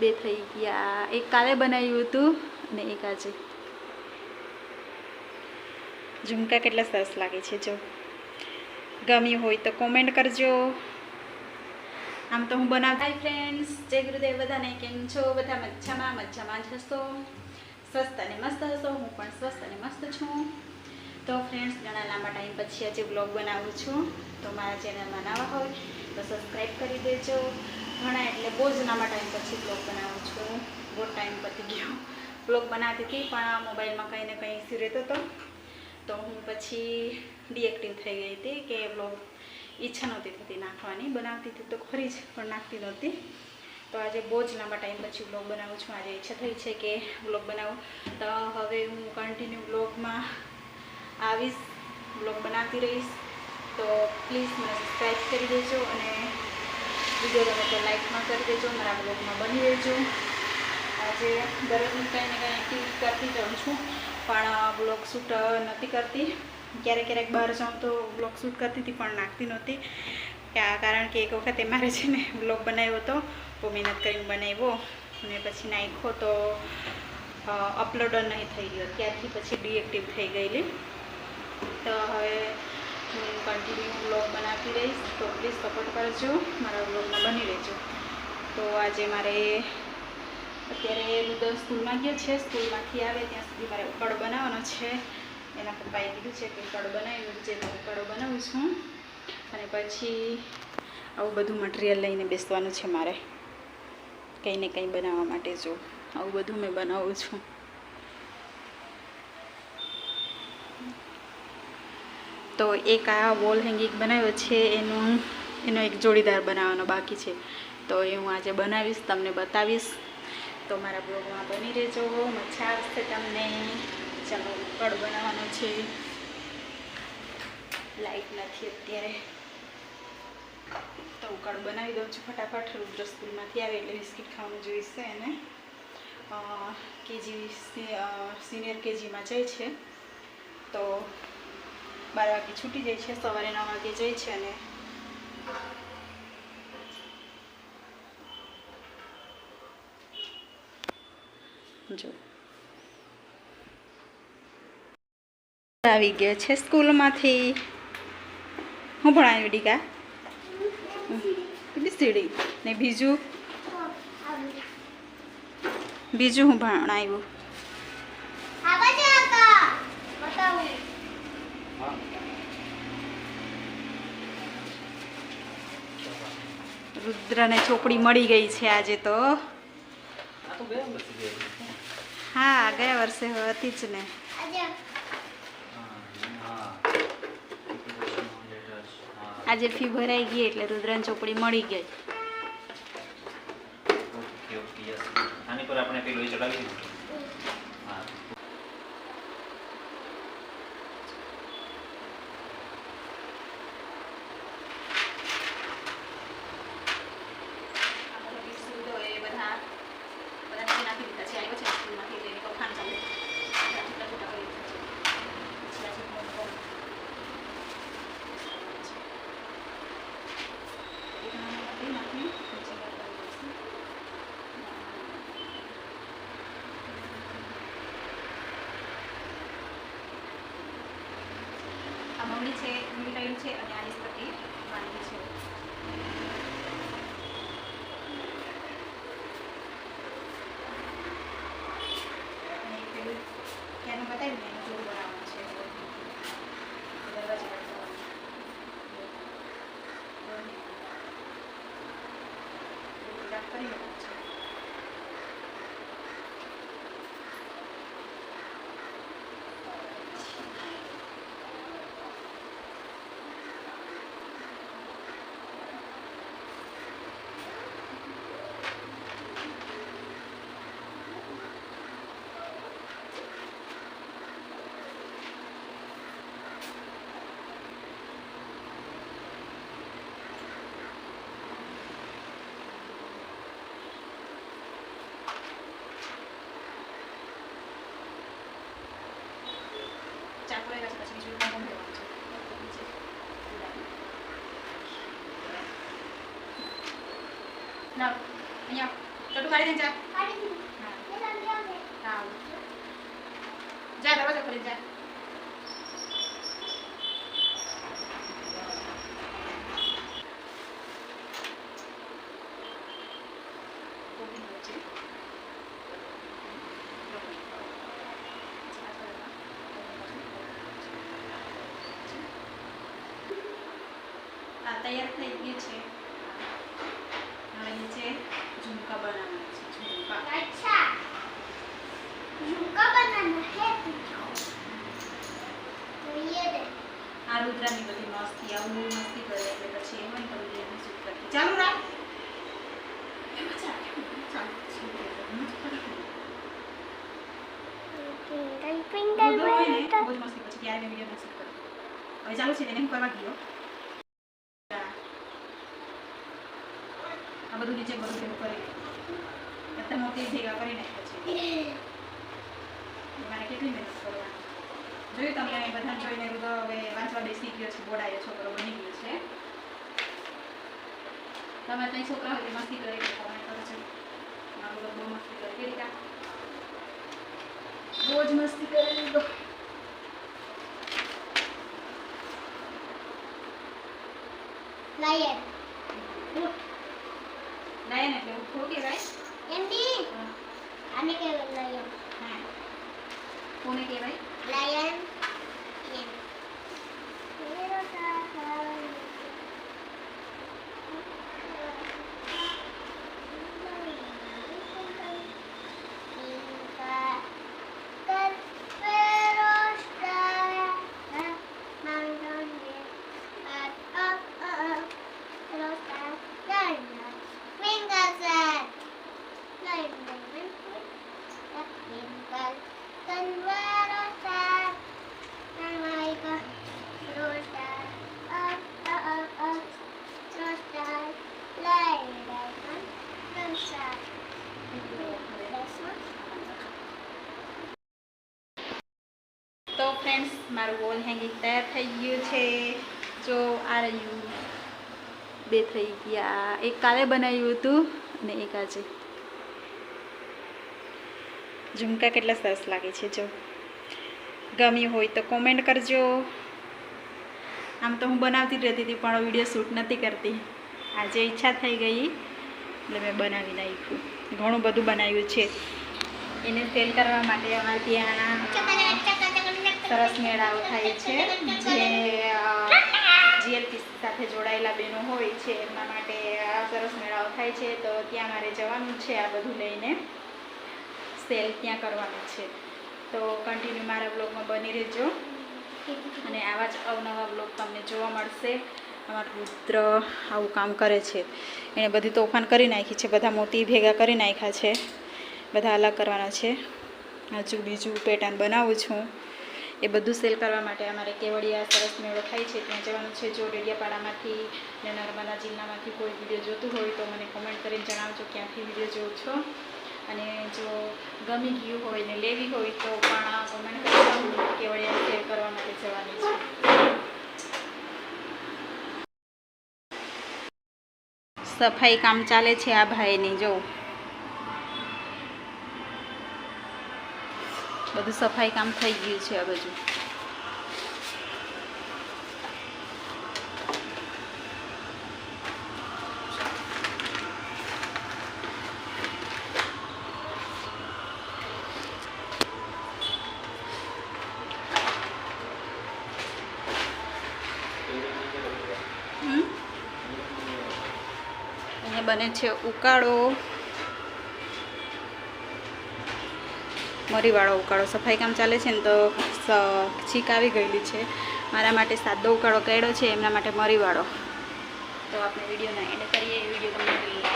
બે થઈ ગયા. એક કાલે બનાવ્યું હતું ને એક આજે. ઝુમકા કેટલા સરસ લાગે છે જો. ગમ્યું હોય તો કોમેન્ટ કરજો. આમ તો હું બનાવ હાય ફ્રેન્ડ્સ જય ગુરુદેવ. બધાને કેમ છો? બધા મજામાં? મજામાં જ હશો? સ્વસ્થ અને મસ્ત હશો? હું પણ સ્વસ્થ અને મસ્ત છું. તો ફ્રેન્ડ્સ ઘણા લાંબા ટાઈમ પછી આજે બ્લોગ બનાવું છું. તો મારા ચેનલમાં નવા હોય તો સબસ્ક્રાઈબ કરી દેજો. ઘણા, એટલે બહુ જ લાંબા ટાઈમ પછી બ્લોગ બનાવું છું. બહુ ટાઈમ પતી ગયો. બ્લોગ બનાવતી હતી, પણ મોબાઈલમાં કંઈ ને કંઈ ઇસ્યુ રહેતો હતો. તો હું પછી ડીએક્ટિવ થઈ ગઈ હતી કે બ્લોગ ઈચ્છા નહોતી થતી નાખવાની. બનાવતી હતી તો ખરી જ, પણ નાખતી નહોતી. તો આજે બહુ જ લાંબા ટાઈમ પછી બ્લોગ બનાવું છું. આજે ઈચ્છા થઈ છે કે બ્લોગ બનાવું. તો હવે હું કન્ટિન્યુ બ્લોગમાં આવીશ બ્લોગ બનાવતી રહીશ. તો પ્લીઝ મને સબસ્ક્રાઈબ કરી દેજો અને વીડિયો ગમે તો લાઇકમાં કરી દેજો, મારા બ્લોગમાં બની રહેજો. આજે દરરોજ કંઈ ને કંઈ એક્ટિવિટી કરતી જાઉં છું, પણ બ્લોગ શૂટ નથી કરતી. ક્યારેક ક્યારેક બહાર જાઉં તો બ્લોગ શૂટ કરતી હતી, પણ નાખતી નહોતી. કારણ કે એક વખતે મારે છે ને બ્લોગ બનાવ્યો હતો બહુ મહેનત કરીને બનાવ્યો. અને પછી નાખ્યો તો અપલોડ નહીં થઈ ગયો. ત્યારથી પછી ડીએક્ટિવ થઈ ગયેલી. તો હવે હું કન્ટિન્યુ બ્લોગ બનાવતી રહીશ તો પ્લીઝ સપોર્ટ કરજો, મારા બ્લોગમાં બની રહેજો. તો આજે મારે અત્યારે રુદર સ્કૂલમાં ગયો છે સ્કૂલમાંથી આવે ત્યાં સુધી મારે ઉકળ બનાવવાનો છે. એના પપ્પાએ કીધું છે કે ઉકળ બનાવી તો ઉકળો બનાવું છું. અને પછી આવું બધું મટીરિયલ લઈને બેસવાનું છે મારે. કંઈ ને કંઈ બનાવવા માટે જો, આવું બધું મેં બનાવું છું. તો એક આ વોલ હેંગિંગ બનાવ્યો છે, એનું, એનો એક જોડીદાર બનાવવાનો બાકી છે. તો એ હું આજે બનાવીશ, તમને બતાવીશ. તો મારા બ્લોગમાં બની રહેજો. મજા આવશે તમને. ચાલો, ઉકળ બનાવવાનો છે. લાઈટ નથી અત્યારે. તો ઉકળ બનાવી દઉં છું ફટાફટ. રુદ્ર સ્કૂલમાંથી આવે એટલે બિસ્કિટ ખાવાનું જોઈશે એને. કેજી સિનિયર કેજીમાં જાય છે. તો બાર વાગે છૂટી જાય છે સવારે નવ વાગે જાય છે અને જો. આવી ગયા છે સ્કૂલમાંથી. હું ભણાવ્યું ડીકા? સીડી ને બીજું? બીજું હું ભણાવ્યું રુદ્રને ચોપડી મળી ગઈ છે આજે તો. હા, ગયા વર્ષે હતી જ ને. આજે ફી ભરાઈ ગઈ એટલે રુદ્રને ચોપડી મળી ગઈ. આની પર આપણે પેલું ચડાવી દીધું. હા. આ મમડી છે મીઠાઈ છે અને આની પટ્ટી વાનગી છે અને પેલું ત્યાંનું બતાવ્યું ને એનું જોડું બનાવવાનું છે દરવાજે લટકાવવાનું. બધું રાખ કરી લેવાનું છે ચાકુ લઈ પછી બીજું કુમકુમ લેવાનું છે નીચે ગુલાબી. લાવ અહીંયા ચટુ કાઢી દે જા હા જા દરવાજો ખોલી જા આ તૈયાર થઈ ગયું છે. નીચે ઝુમકા બનાવવાના છે ઝુમકા. અચ્છા. ઝુમકા બનાવવાના હે તો યે દે. આ રુદ્રાની બધી મસ્તી આવું મસ્તી કરે એટલે પછી એમ હોય તમે એને શૂટ કરી ચાલુ રાખ. ચાલુ છે. એને કરવા ગયો. બધું નીચે બધું ભેગું કરી. અત્યારે મોતી ભેગા કરી નાખ્યા મારે કેટલી મહેનત કરવાની જોયું તમને બધા જોઈને બધો હવે વાંચવા બેસી ગયો છે બોડાયો છોકરો બની ગયો છે. તમે ત્યાં છોકરા હોય મસ્તી કરી તમે કરો છો. મારું બધું બહુ મસ્તી કરે. કેવી રીતે? રોજ મસ્તી કરી તો. લાઈએ 投给白 ફ્રેન્ડ્સ મારું વોલ હેંગિંગ તૈયાર થઈ ગયું છે જો આ રહ્યું બે થઈ ગયા. એક કાલે બનાવ્યું હતું અને એક આજે. ઝુમકા કેટલા સરસ લાગે છે, જો. ગમ્યું હોય તો કોમેન્ટ કરજો. આમ તો હું બનાવતી જ રહેતી હતી, પણ વીડિયો શૂટ નથી કરતી. આજે ઈચ્છા થઈ ગઈ, એટલે મેં બનાવી નાખ્યું. ઘણું બધું બનાવ્યું છે. એને સેલ કરવા માટે અમારે ત્યાં સરસ મેળાઓ થાય છે, જે જીએલપી સાથે જોડાયેલા બહેનો હોય છે, એમના માટે આ સરસ મેળાઓ થાય છે, તો ત્યાં મારે જવાનું છે આ બધું લઈને. સેલ ત્યાં કરવાનું છે. તો કન્ટિન્યુ મારા બ્લોગમાં બની રહેજો. અને આવા જ અવનવા બ્લોગ તમને જોવા મળશે. અમારું પુત્ર આવું કામ કરે છે. એણે બધી તોફાન કરી નાખી છે, બધા મોતી ભેગા કરી નાખ્યા છે. બધા અલગ કરવાના છે. હજુ બીજું પેટર્ન બનાવું છું. એ બધું સેલ કરવા માટે અમારે કેવડિયા, સરસ મેળો થાય છે, ત્યાં જવાનું છે. જો ડેડિયાપાડામાંથી ને નર્મદા જિલ્લામાંથી કોઈ વીડિયો જોતું હોય તો મને કોમેન્ટ કરીને જણાવજો ક્યાંથી વીડિયો જોઉં છો. અને જો ગમી ગયું હોય ને લેવી હોય તો પણ કોમેન્ટ કરી કેવડિયા સેલ કરવા માટે જવાની છે. સફાઈ કામ ચાલે છે આ ભાઈની, જો. બધું સફાઈ કામ થઈ ગયું છે આ બાજુ? અહીંયા બને છે ઉકાળો મરીવાળો ઉકાળો સફાઈ કામ ચાલે છે ને તો છીક આવી ગયેલી છે. મારા માટે સાદો ઉકાળો કાઢ્યો છે, એમના માટે મરીવાળો તો આપણે વિડીયોના એન્ડ કરીએ.